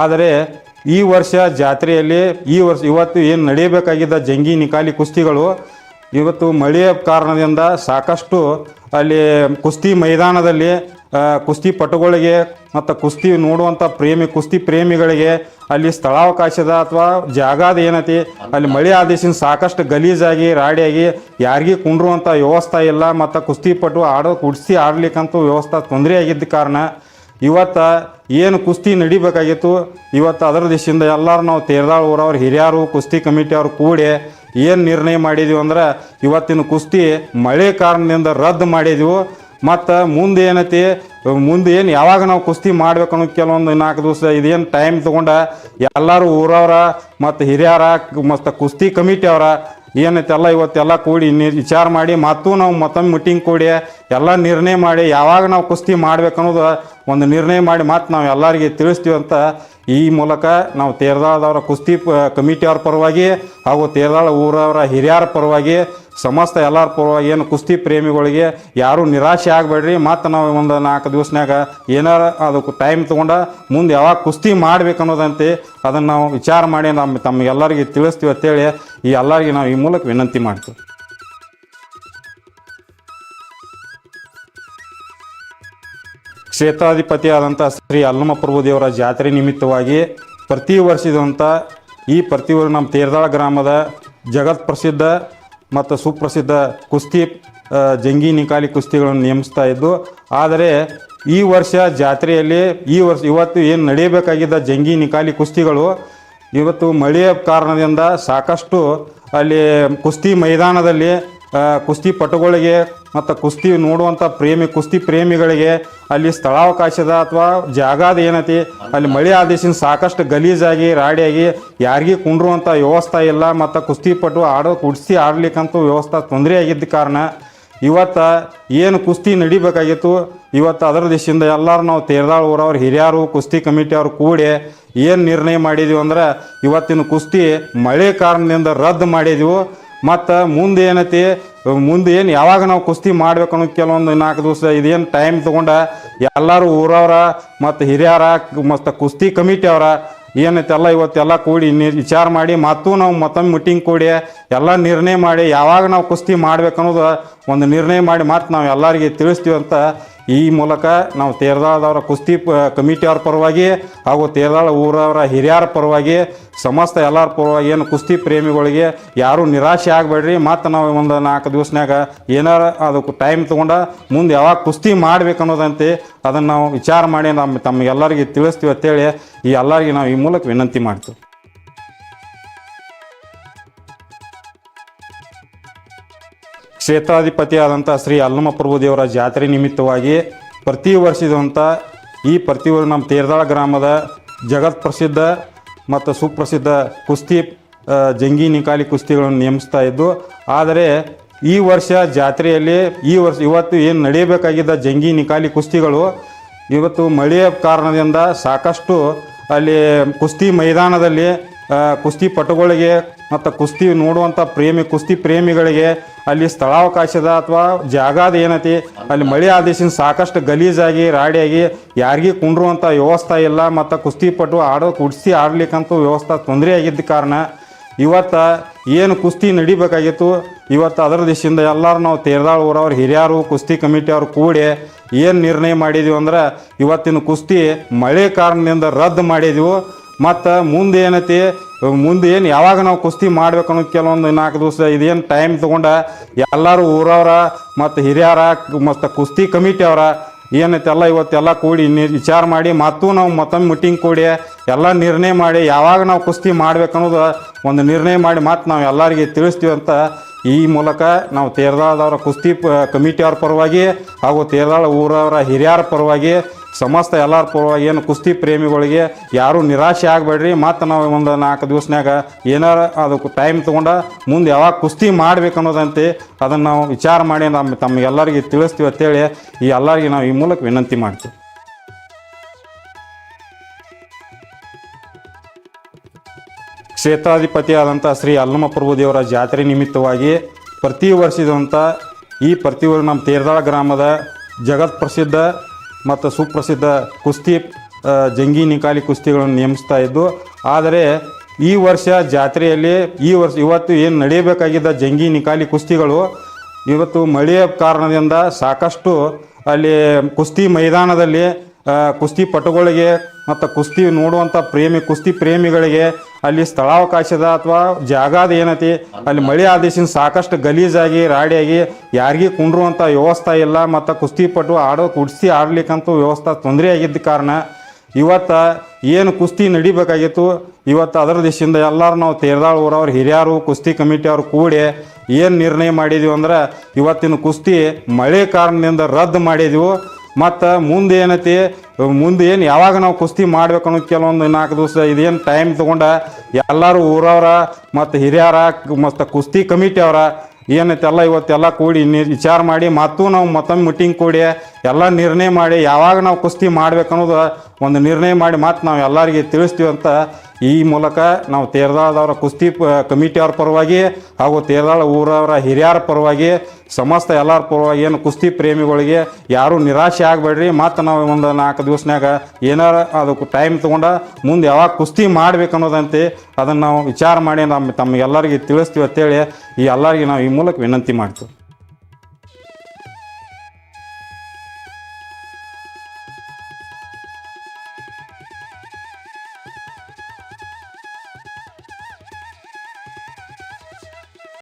ಆದರೆ ಈ ವರ್ಷ ಜಾತ್ರೆಯಲ್ಲಿ ಈ ವರ್ಷ ಇವತ್ತು ಏನು ನಡೆಯಬೇಕಾಗಿದ್ದ ಜಂಗಿ ನಿಕಾಲಿ ಕುಸ್ತಿಗಳು, ಇವತ್ತು ಮಳೆಯ ಕಾರಣದಿಂದ ಸಾಕಷ್ಟು ಅಲ್ಲಿ ಕುಸ್ತಿ ಮೈದಾನದಲ್ಲಿ ಕುಸ್ತಿ ಪಟುಗಳಿಗೆ ಮತ್ತು ಕುಸ್ತಿ ನೋಡುವಂಥ ಪ್ರೇಮಿ, ಕುಸ್ತಿ ಪ್ರೇಮಿಗಳಿಗೆ ಅಲ್ಲಿ ಸ್ಥಳಾವಕಾಶದ ಅಥವಾ ಜಾಗದ ಏನೈತಿ, ಅಲ್ಲಿ ಮಳೆ ಆದೇಶಿನ ಸಾಕಷ್ಟು ಗಲೀಜಾಗಿ, ರಾಡಿಯಾಗಿ ಯಾರಿಗೆ ಕುಂಡ್ರುವಂಥ ವ್ಯವಸ್ಥೆ ಇಲ್ಲ ಮತ್ತು ಕುಸ್ತಿ ಪಟು ಆಡೋ ಕುಸ್ತಿ ಆಡ್ಲಿಕ್ಕಂತೂ ವ್ಯವಸ್ಥೆ ತೊಂದರೆ ಆಗಿದ್ದ ಕಾರಣ ಇವತ್ತು ಏನು ಕುಸ್ತಿ ನಡಿಬೇಕಾಗಿತ್ತು? ಇವತ್ತು ಅದರ ದಿಶೆಯಿಂದ ಎಲ್ಲರೂ ನಾವು ತೇರ್ದಾಳ ಊರವ್ರ, ಹಿರಿಯರು, ಕುಸ್ತಿ ಕಮಿಟಿ ಅವರು ಕೂಡಿ ಏನು ನಿರ್ಣಯ ಮಾಡಿದೀವಿ ಅಂದ್ರೆ ಇವತ್ತಿನ ಕುಸ್ತಿ ಮಳೆ ಕಾರಣದಿಂದ ರದ್ದು ಮಾಡಿದೆವು. ಮತ್ತು ಮುಂದೆ ಏನೈತಿ? ಮುಂದೆ ಏನು ಯಾವಾಗ ನಾವು ಕುಸ್ತಿ ಮಾಡ್ಬೇಕು ಅನ್ನೋ ಕೆಲವೊಂದು ನಾಲ್ಕು ದಿವಸ ಇದೇನು ಟೈಮ್ ತೊಗೊಂಡ ಎಲ್ಲರೂ ಊರವ್ರ ಮತ್ತು ಹಿರಿಯರ ಮತ್ತು ಕುಸ್ತಿ ಕಮಿಟಿ ಅವರ ಏನೈತೆ ಎಲ್ಲ ಇವತ್ತೆಲ್ಲ ಕೂಡಿ ನಿ ವಿಚಾರ ಮಾಡಿ ಮತ್ತು ನಾವು ಮತ್ತೊಮ್ಮೆ ಮೀಟಿಂಗ್ ಕೂಡಿ ಎಲ್ಲ ನಿರ್ಣಯ ಮಾಡಿ ಯಾವಾಗ ನಾವು ಕುಸ್ತಿ ಮಾಡ್ಬೇಕು ಅನ್ನೋದು ಒಂದು ನಿರ್ಣಯ ಮಾಡಿ ಮತ್ತು ನಾವು ಎಲ್ಲರಿಗೆ ತಿಳಿಸ್ತೀವಿ ಅಂತ ಈ ಮೂಲಕ ನಾವು ತೇರದಾಳದವರ ಕುಸ್ತಿ ಕಮಿಟಿಯವ್ರ ಪರವಾಗಿ ಹಾಗೂ ತೇರದಾಳ ಊರವರ ಹಿರಿಯರ ಪರವಾಗಿ, ಸಮಸ್ತ ಎಲ್ಲರ ಪರವಾಗಿ ಏನು ಕುಸ್ತಿ ಪ್ರೇಮಿಗಳಿಗೆ ಯಾರೂ ನಿರಾಶೆ ಆಗಬೇಡ್ರಿ. ಮತ್ತು ನಾವು ಒಂದು ನಾಲ್ಕು ದಿವಸನಾಗ ಏನಾರ ಅದಕ್ಕೆ ಟೈಮ್ ತೊಗೊಂಡ ಮುಂದೆ ಯಾವಾಗ ಕುಸ್ತಿ ಮಾಡ್ಬೇಕು ಅನ್ನೋದಂತೆ ಅದನ್ನು ನಾವು ವಿಚಾರ ಮಾಡಿ ನಮ್ಮ ತಮಗೆಲ್ಲರಿಗೆ ತಿಳಿಸ್ತೀವಿ ಅಂತೇಳಿ ಈ ಎಲ್ಲರಿಗೆ ನಾವು ಈ ಮೂಲಕ ವಿನಂತಿ ಮಾಡ್ತೀವಿ. ಕ್ಷೇತ್ರಾಧಿಪತಿಯಾದಂಥ ಶ್ರೀ ಅಲ್ಲಮ ಪ್ರಭು ದೇವರ ಜಾತ್ರೆ ನಿಮಿತ್ತವಾಗಿ ಪ್ರತಿ ವರ್ಷದಂಥ ಈ ಪ್ರತಿ ನಮ್ಮ ತೇರ್ದಾಳ ಗ್ರಾಮದ ಜಗತ್ ಪ್ರಸಿದ್ಧ ಮತ್ತು ಸುಪ್ರಸಿದ್ಧ ಕುಸ್ತಿ ಜಂಗಿ ನಿಕಾಲಿ ಕುಸ್ತಿಗಳನ್ನು ನೇಮಿಸ್ತಾ ಇದ್ದು, ಆದರೆ ಈ ವರ್ಷ ಜಾತ್ರೆಯಲ್ಲಿ ಈ ವರ್ಷ ಇವತ್ತು ಏನು ನಡೆಯಬೇಕಾಗಿದ್ದ ಜಂಗಿ ನಿಕಾಲಿ ಕುಸ್ತಿಗಳು, ಇವತ್ತು ಮಳೆಯ ಕಾರಣದಿಂದ ಸಾಕಷ್ಟು ಅಲ್ಲಿ ಕುಸ್ತಿ ಮೈದಾನದಲ್ಲಿ ಕುಸ್ತಿ ಪಟುಗಳಿಗೆ ಮತ್ತು ಕುಸ್ತಿ ನೋಡುವಂಥ ಪ್ರೇಮಿ, ಕುಸ್ತಿ ಪ್ರೇಮಿಗಳಿಗೆ ಅಲ್ಲಿ ಸ್ಥಳಾವಕಾಶದ ಅಥವಾ ಜಾಗದ ಏನೈತಿ, ಅಲ್ಲಿ ಮಳೆ ಆದೇಶಿನ ಸಾಕಷ್ಟು ಗಲೀಜಾಗಿ, ರಾಡಿಯಾಗಿ ಯಾರಿಗೆ ಕುಂಡ್ರುವಂಥ ವ್ಯವಸ್ಥೆ ಇಲ್ಲ. ಮತ್ತು ಕುಸ್ತಿ ಪಟು ಆಡೋ ಕುಸ್ತಿ ಆಡ್ಲಿಕ್ಕಂತೂ ವ್ಯವಸ್ಥೆ ತೊಂದರೆ ಆಗಿದ್ದ ಕಾರಣ ಇವತ್ತು ಏನು ಕುಸ್ತಿ ನಡಿಬೇಕಾಗಿತ್ತು, ಇವತ್ತು ಅದರ ದಿಶೆಯಿಂದ ಎಲ್ಲರೂ ನಾವು ತೇರ್ದಾಳ್ ಊರವ್ರು, ಹಿರಿಯರು, ಕುಸ್ತಿ ಕಮಿಟಿಯವರು ಕೂಡಿ ಏನು ನಿರ್ಣಯ ಮಾಡಿದೀವಿ ಅಂದ್ರೆ ಇವತ್ತಿನ ಕುಸ್ತಿ ಮಳೆ ಕಾರಣದಿಂದ ರದ್ದು ಮಾಡಿದೆವು. ಮತ್ತು ಮುಂದೆ ಏನೈತಿ, ಮುಂದೆ ಏನು ಯಾವಾಗ ನಾವು ಕುಸ್ತಿ ಮಾಡ್ಬೇಕು ಅನ್ನೋ ಕೆಲವೊಂದು ನಾಲ್ಕು ದಿವಸ ಇದೇನು ಟೈಮ್ ತೊಗೊಂಡ ಎಲ್ಲರೂ ಊರವ್ರ ಮತ್ತು ಹಿರಿಯರ ಮತ್ತು ಕುಸ್ತಿ ಕಮಿಟಿ ಅವರ ಏನೈತೆಲ್ಲ ಇವತ್ತೆಲ್ಲ ಕೂಡಿ ನಿ ವಿಚಾರ ಮಾಡಿ ಮತ್ತು ನಾವು ಮತ್ತೊಮ್ಮೆ ಮೀಟಿಂಗ್ ಕೂಡಿ ಎಲ್ಲ ನಿರ್ಣಯ ಮಾಡಿ ಯಾವಾಗ ನಾವು ಕುಸ್ತಿ ಮಾಡ್ಬೇಕು ಅನ್ನೋದು ಒಂದು ನಿರ್ಣಯ ಮಾಡಿ ಮತ್ತು ನಾವು ಎಲ್ಲರಿಗೆ ತಿಳಿಸ್ತೀವಿ ಅಂತ ಈ ಮೂಲಕ ನಾವು ತೇರದಾಳದವರ ಕುಸ್ತಿ ಪ ಕಮಿಟಿಯವ್ರ ಪರವಾಗಿ ಹಾಗೂ ತೇರದಾಳ ಊರವರ ಹಿರಿಯರ ಪರವಾಗಿ ಸಮಸ್ತ ಎಲ್ಲರ ಪರವಾಗಿ ಏನು ಕುಸ್ತಿ ಪ್ರೇಮಿಗಳಿಗೆ ಯಾರೂ ನಿರಾಶೆ ಆಗಬೇಡ್ರಿ. ಮತ್ತು ನಾವು ಒಂದು ನಾಲ್ಕು ದಿವಸನಾಗ ಏನಾರ ಅದಕ್ಕೆ ಟೈಮ್ ತೊಗೊಂಡ ಮುಂದೆ ಯಾವಾಗ ಕುಸ್ತಿ ಮಾಡ್ಬೇಕು ಅನ್ನೋದಂತೆ ಅದನ್ನು ನಾವು ವಿಚಾರ ಮಾಡಿ ನಮ್ಮ ತಮಗೆಲ್ಲರಿಗೆ ತಿಳಿಸ್ತೀವಿ ಅಂತೇಳಿ ಈ ಎಲ್ಲರಿಗೆ ನಾವು ಈ ಮೂಲಕ ವಿನಂತಿ ಮಾಡ್ತೀವಿ. ಕ್ಷೇತ್ರಾಧಿಪತಿಯಾದಂಥ ಶ್ರೀ ಅಲ್ಲಮ್ಮ ಪ್ರಭುದೇವರ ಜಾತ್ರೆ ನಿಮಿತ್ತವಾಗಿ ಪ್ರತಿ ವರ್ಷದಂಥ ಈ ಪ್ರತಿ ನಮ್ಮ ತೇರ್ದಾಳ ಗ್ರಾಮದ ಜಗತ್ ಪ್ರಸಿದ್ಧ ಮತ್ತು ಸುಪ್ರಸಿದ್ಧ ಕುಸ್ತಿ ಜಂಗಿ ನಿಕಾಲಿ ಕುಸ್ತಿಗಳನ್ನು ನೇಮಿಸ್ತಾ ಇದ್ದು, ಆದರೆ ಈ ವರ್ಷ ಜಾತ್ರೆಯಲ್ಲಿ ಈ ವರ್ಷ ಇವತ್ತು ಏನು ನಡೆಯಬೇಕಾಗಿದ್ದ ಜಂಗಿ ನಿಕಾಲಿ ಕುಸ್ತಿಗಳು ಇವತ್ತು ಮಳೆಯ ಕಾರಣದಿಂದ ಸಾಕಷ್ಟು ಅಲ್ಲಿ ಕುಸ್ತಿ ಮೈದಾನದಲ್ಲಿ ಕುಸ್ತಿ ಪಟುಗಳಿಗೆ ಮತ್ತು ಕುಸ್ತಿ ನೋಡುವಂಥ ಪ್ರೇಮಿ, ಕುಸ್ತಿ ಪ್ರೇಮಿಗಳಿಗೆ ಅಲ್ಲಿ ಸ್ಥಳಾವಕಾಶದ ಅಥವಾ ಜಾಗದ ಏನೈತಿ, ಅಲ್ಲಿ ಮಳೆ ಆದೇಶಿನ ಸಾಕಷ್ಟು ಗಲೀಜಾಗಿ, ರಾಡಿಯಾಗಿ ಯಾರಿಗೂ ಕುಂಡ್ರುವಂಥ ವ್ಯವಸ್ಥೆ ಇಲ್ಲ. ಮತ್ತು ಕುಸ್ತಿ ಪಟು ಆಡೋ ಕುಡಿಸಿ ಆಡ್ಲಿಕ್ಕಂತೂ ವ್ಯವಸ್ಥೆ ತೊಂದರೆ ಆಗಿದ್ದ ಕಾರಣ ಇವತ್ತು ಏನು ಕುಸ್ತಿ ನಡಿಬೇಕಾಗಿತ್ತು. ಇವತ್ತು ಅದರ ದಿಶೆಯಿಂದ ಎಲ್ಲರೂ ನಾವು ತೇರ್ದಾಳ ಊರವ್ರ ಹಿರಿಯರು, ಕುಸ್ತಿ ಕಮಿಟಿ ಅವ್ರು ಕೂಡಿ ಏನು ನಿರ್ಣಯ ಮಾಡಿದೀವಿ ಅಂದ್ರೆ ಇವತ್ತಿನ ಕುಸ್ತಿ ಮಳೆ ಕಾರಣದಿಂದ ರದ್ದು ಮಾಡಿದೆವು. ಮತ್ತು ಮುಂದೆ ಏನೈತಿ ಮುಂದೆ ಏನು ಯಾವಾಗ ನಾವು ಕುಸ್ತಿ ಮಾಡ್ಬೇಕು ಅನ್ನೋ ಕೆಲವೊಂದು ನಾಲ್ಕು ದಿವಸ ಇದೇನು ಟೈಮ್ ತೊಗೊಂಡ ಎಲ್ಲರೂ ಊರವ್ರ ಮತ್ತು ಹಿರಿಯರ ಮತ್ತು ಕುಸ್ತಿ ಕಮಿಟಿ ಅವರ ಏನೈತೆಲ್ಲ ಇವತ್ತೆಲ್ಲ ಕೂಡಿ ನಿ ವಿಚಾರ ಮಾಡಿ ಮತ್ತು ನಾವು ಮತ್ತೊಮ್ಮೆ ಮೀಟಿಂಗ್ ಕೂಡಿ ಎಲ್ಲ ನಿರ್ಣಯ ಮಾಡಿ ಯಾವಾಗ ನಾವು ಕುಸ್ತಿ ಮಾಡ್ಬೇಕು ಅನ್ನೋದು ಒಂದು ನಿರ್ಣಯ ಮಾಡಿ ಮತ್ತು ನಾವು ಎಲ್ಲರಿಗೆ ತಿಳಿಸ್ತೀವಿ ಅಂತ ಈ ಮೂಲಕ ನಾವು ತೇರದಾಳದವರ ಕುಸ್ತಿ ಕಮಿಟಿಯವ್ರ ಪರವಾಗಿ ಹಾಗೂ ತೇರದಾಳ ಊರವರ ಹಿರಿಯರ ಪರವಾಗಿ ಸಮಸ್ತ ಎಲ್ಲರ ಪರವಾಗಿ ಏನು ಕುಸ್ತಿ ಪ್ರೇಮಿಗಳಿಗೆ ಯಾರೂ ನಿರಾಶೆ ಆಗಬೇಡ್ರಿ. ಮತ್ತು ನಾವು ಒಂದು ನಾಲ್ಕು ದಿವಸನಾಗ ಏನಾರ ಅದಕ್ಕೆ ಟೈಮ್ ತೊಗೊಂಡು ಮುಂದೆ ಯಾವಾಗ ಕುಸ್ತಿ ಮಾಡ್ಬೇಕು ಅನ್ನೋದಂತೆ ಅದನ್ನು ನಾವು ವಿಚಾರ ಮಾಡಿ ನಮ್ಮ ತಮಗೆಲ್ಲರಿಗೆ ತಿಳಿಸ್ತೀವಿ ಅಂತೇಳಿ ಈ ಎಲ್ಲರಿಗೆ ನಾವು ಈ ಮೂಲಕ ವಿನಂತಿ ಮಾಡ್ತೀವಿ. ಕ್ಷೇತ್ರಾಧಿಪತಿಯಾದಂಥ ಶ್ರೀ ಅಲ್ಲಮ್ಮ ಪ್ರಭು ದೇವರ ಜಾತ್ರೆ ನಿಮಿತ್ತವಾಗಿ ಪ್ರತಿ ವರ್ಷದಂಥ ಈ ಪ್ರತಿ ನಮ್ಮ ತೇರ್ದಾಳ ಗ್ರಾಮದ ಜಗತ್ ಪ್ರಸಿದ್ಧ ಮತ್ತು ಸುಪ್ರಸಿದ್ಧ ಕುಸ್ತಿ ಜಂಗಿ ನಿಕಾಲಿ ಕುಸ್ತಿಗಳನ್ನು ನೇಮಿಸ್ತಾ ಇದ್ದು, ಆದರೆ ಈ ವರ್ಷ ಜಾತ್ರೆಯಲ್ಲಿ ಈ ವರ್ಷ ಇವತ್ತು ಏನು ನಡೆಯಬೇಕಾಗಿದ್ದ ಜಂಗಿ ನಿಕಾಲಿ ಕುಸ್ತಿಗಳು, ಇವತ್ತು ಮಳೆಯ ಕಾರಣದಿಂದ ಸಾಕಷ್ಟು ಅಲ್ಲಿ ಕುಸ್ತಿ ಮೈದಾನದಲ್ಲಿ ಕುಸ್ತಿ ಪಟುಗಳಿಗೆ ಮತ್ತು ಕುಸ್ತಿ ನೋಡುವಂಥ ಪ್ರೇಮಿ, ಕುಸ್ತಿ ಪ್ರೇಮಿಗಳಿಗೆ ಅಲ್ಲಿ ಸ್ಥಳಾವಕಾಶದ ಅಥವಾ ಜಾಗದ ಏನೈತಿ, ಅಲ್ಲಿ ಮಳೆ ಆದೇಶಿನ ಸಾಕಷ್ಟು ಗಲೀಜಾಗಿ, ರಾಡಿಯಾಗಿ ಯಾರಿಗೆ ಕುಂಡ್ರುವಂಥ ವ್ಯವಸ್ಥೆ ಇಲ್ಲ. ಮತ್ತು ಕುಸ್ತಿ ಪಟು ಆಡೋ, ಕುಸ್ತಿ ಆಡ್ಲಿಕ್ಕಂತೂ ವ್ಯವಸ್ಥೆ ತೊಂದರೆ ಆಗಿದ್ದ ಕಾರಣ ಇವತ್ತು ಏನು ಕುಸ್ತಿ ನಡಿಬೇಕಾಗಿತ್ತು, ಇವತ್ತು ಅದರ ದಿಶೆಯಿಂದ ಎಲ್ಲರೂ ನಾವು ತೇರ್ದಾಳ್ ಊರವ್ರು ಹಿರಿಯರು, ಕುಸ್ತಿ ಕಮಿಟಿ ಅವರು ಕೂಡಿ ಏನು ನಿರ್ಣಯ ಮಾಡಿದೀವಿ ಅಂದ್ರೆ ಇವತ್ತಿನ ಕುಸ್ತಿ ಮಳೆ ಕಾರಣದಿಂದ ರದ್ದು ಮಾಡಿದ್ವು. ಮತ್ತು ಮುಂದೆ ಏನೈತಿ, ಮುಂದೆ ಏನು ಯಾವಾಗ ನಾವು ಕುಸ್ತಿ ಮಾಡ್ಬೇಕು ಅನ್ನೋ ಕೆಲವೊಂದು ನಾಲ್ಕು ದಿವಸ ಇದೇನು ಟೈಮ್ ತೊಗೊಂಡ ಎಲ್ಲರೂ ಊರವ್ರ ಮತ್ತು ಹಿರಿಯರ, ಮತ್ತು ಕುಸ್ತಿ ಕಮಿಟಿ ಅವರ ಇವತ್ತೆಲ್ಲ ಕೂಡಿ ವಿಚಾರ ಮಾಡಿ ಮತ್ತು ನಾವು ಮತ್ತೊಮ್ಮೆ ಮೀಟಿಂಗ್ ಕೂಡಿ ಎಲ್ಲ ನಿರ್ಣಯ ಮಾಡಿ ಯಾವಾಗ ನಾವು ಕುಸ್ತಿ ಮಾಡ್ಬೇಕು ಅನ್ನೋದು ಒಂದು ನಿರ್ಣಯ ಮಾಡಿ ಮತ್ತು ನಾವು ಎಲ್ಲರಿಗೆ ತಿಳಿಸ್ತೀವಿ ಅಂತ ಈ ಮೂಲಕ ನಾವು ತೇರದಾಳದವರ ಕುಸ್ತಿ ಪ- ಕಮಿಟಿಯವ್ರ ಪರವಾಗಿ ಹಾಗೂ ತೇರದಾಳ ಊರವರ ಹಿರಿಯರ ಪರವಾಗಿ, ಸಮಸ್ತ ಎಲ್ಲರ ಪರವಾಗಿ ಏನು ಕುಸ್ತಿ ಪ್ರೇಮಿಗಳಿಗೆ ಯಾರೂ ನಿರಾಶೆ ಆಗಬೇಡ್ರಿ. ಮತ್ತು ನಾವು ಒಂದು ನಾಲ್ಕು ದಿವಸನಾಗ ಏನಾರ ಅದಕ್ಕೆ ಟೈಮ್ ತೊಗೊಂಡು ಮುಂದೆ ಯಾವಾಗ ಕುಸ್ತಿ ಮಾಡ್ಬೇಕು ಅನ್ನೋದಂತೆ ಅದನ್ನು ನಾವು ವಿಚಾರ ಮಾಡಿ ನಮ್ಮ ತಮಗೆಲ್ಲರಿಗೆ ತಿಳಿಸ್ತೀವಿ ಅಂತೇಳಿ ಈ ಎಲ್ಲರಿಗೆ ನಾವು ಈ ಮೂಲಕ ವಿನಂತಿ ಮಾಡ್ತೀವಿ.